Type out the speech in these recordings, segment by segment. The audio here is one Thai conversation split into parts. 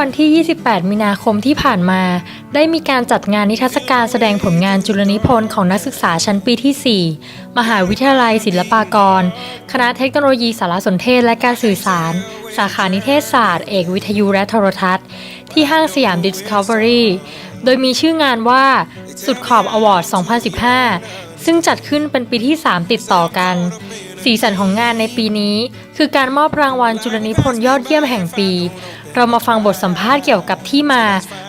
วันที่ 28 มีนาคมที่ผ่านมา ได้มีการจัดงานนิทรรศการแสดงผลงานจุลนิพนธ์ของนักศึกษาชั้นปีที่ 4 มหาวิทยาลัยศิลปากร คณะเทคโนโลยีสารสนเทศและการสื่อสาร สาขานิเทศศาสตร์ เอกวิทยุและโทรทัศน์ ที่ห้างสยาม Discovery โดยมีชื่องานว่า สุดขอบอวอร์ด 2015 ซึ่งจัดขึ้นเป็นปีที่ 3 ติดต่อกันสีสันของงานในปีนี้ คือการมอบรางวัลจุลนิพนธ์ยอดเยี่ยมแห่งปี เรามาฟังบทสัมภาษณ์เกี่ยวกับที่มา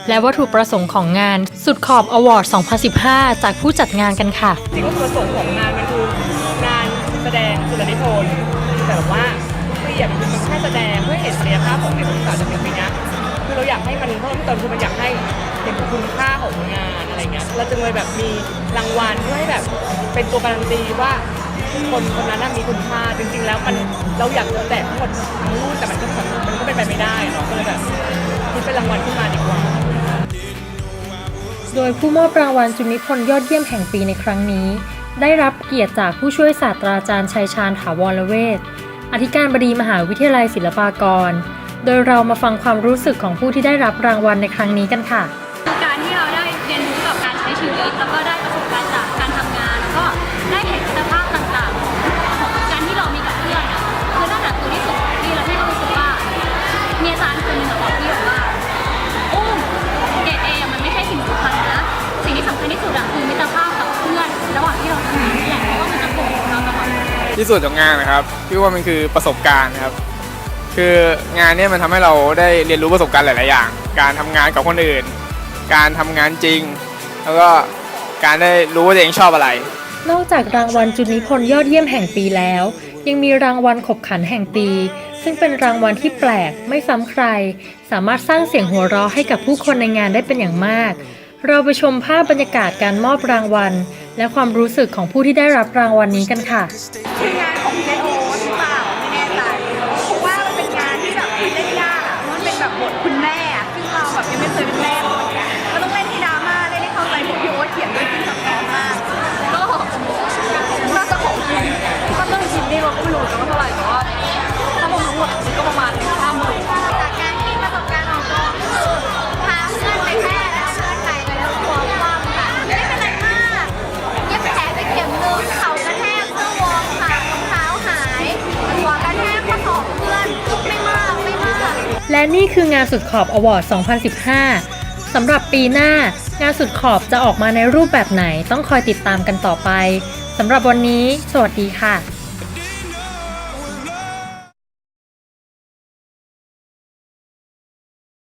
และวัตถุประสงค์ของงาน สุดขอบอวอร์ด 2015 จากผู้จัดงานกันค่ะ จริงวัตถุประสงค์ของงานมันคืองานแสดงจุลนิพนธ์แต่แบบว่าเปรียบมันแค่แสดงเพื่อเห็นศักยภาพของเด็กศึกษาจากเด็กปีนี้คือเราอยากให้มันเพิ่มเติมคือมันอยากให้เห็นคุณค่าของงานอะไรเงี้ยเราจึงเลยแบบมีรางวัลเพื่อให้แบบเป็นตัวการันตีว่า คนคนนั้นน่ะมีคุณค่าจริง ๆ แล้วมันเราอยากจะแจกทั้งหมดทั้งรุ่นแต่มันก็มันก็เป็นไปไม่ได้เนาะก็เลยแบบคิดเป็นรางวัลขึ้นมาดีกว่า โดยผู้มอบรางวัลจุลนิพนธ์ยอดเยี่ยมแห่งปีในครั้งนี้ ได้รับเกียรติจากผู้ช่วยศาสตราจารย์ชัยชาญถาวรเวชอธิการบดีมหาวิทยาลัยศิลปากร โดยเรามาฟังความรู้สึกของผู้ที่ได้รับรางวัลในครั้งนี้กันค่ะคือการที่เราได้เรียนรู้กับการใช้ชีวิตแล้วก็ได้ ที่สุดของงานนะครับพี่ว่ามันคือประสบการณ์นะครับ คืองานเนี้มันทำให้เราได้เรียนรู้ประสบการณ์หลาย ๆ อย่าง การทำงานกับคนอื่น การทำงานจริง แล้วก็การได้รู้ว่าตัวเองชอบอะไร นอกจากรางวัลจุลนิพนธ์ยอดเยี่ยมแห่งปีแล้ว ยังมีรางวัลขบขันแห่งปี ซึ่งเป็นรางวัลที่แปลกไม่ซ้ำใคร สามารถสร้างเสียงหัวเราะให้กับผู้คนในงานได้เป็นอย่างมาก เราไปชมภาพบรรยากาศการมอบรางวัล และความรู้สึกของผู้ที่ได้รับรางวัลนี้กันค่ะทีมงานของเจโอ และนี่คืองานสุดขอบอวอร์ด 2015 สำหรับปีหน้างานสุดขอบจะออกมาในรูปแบบไหนต้องคอยติดตามกันต่อไป สำหรับวันนี้ สวัสดีค่ะ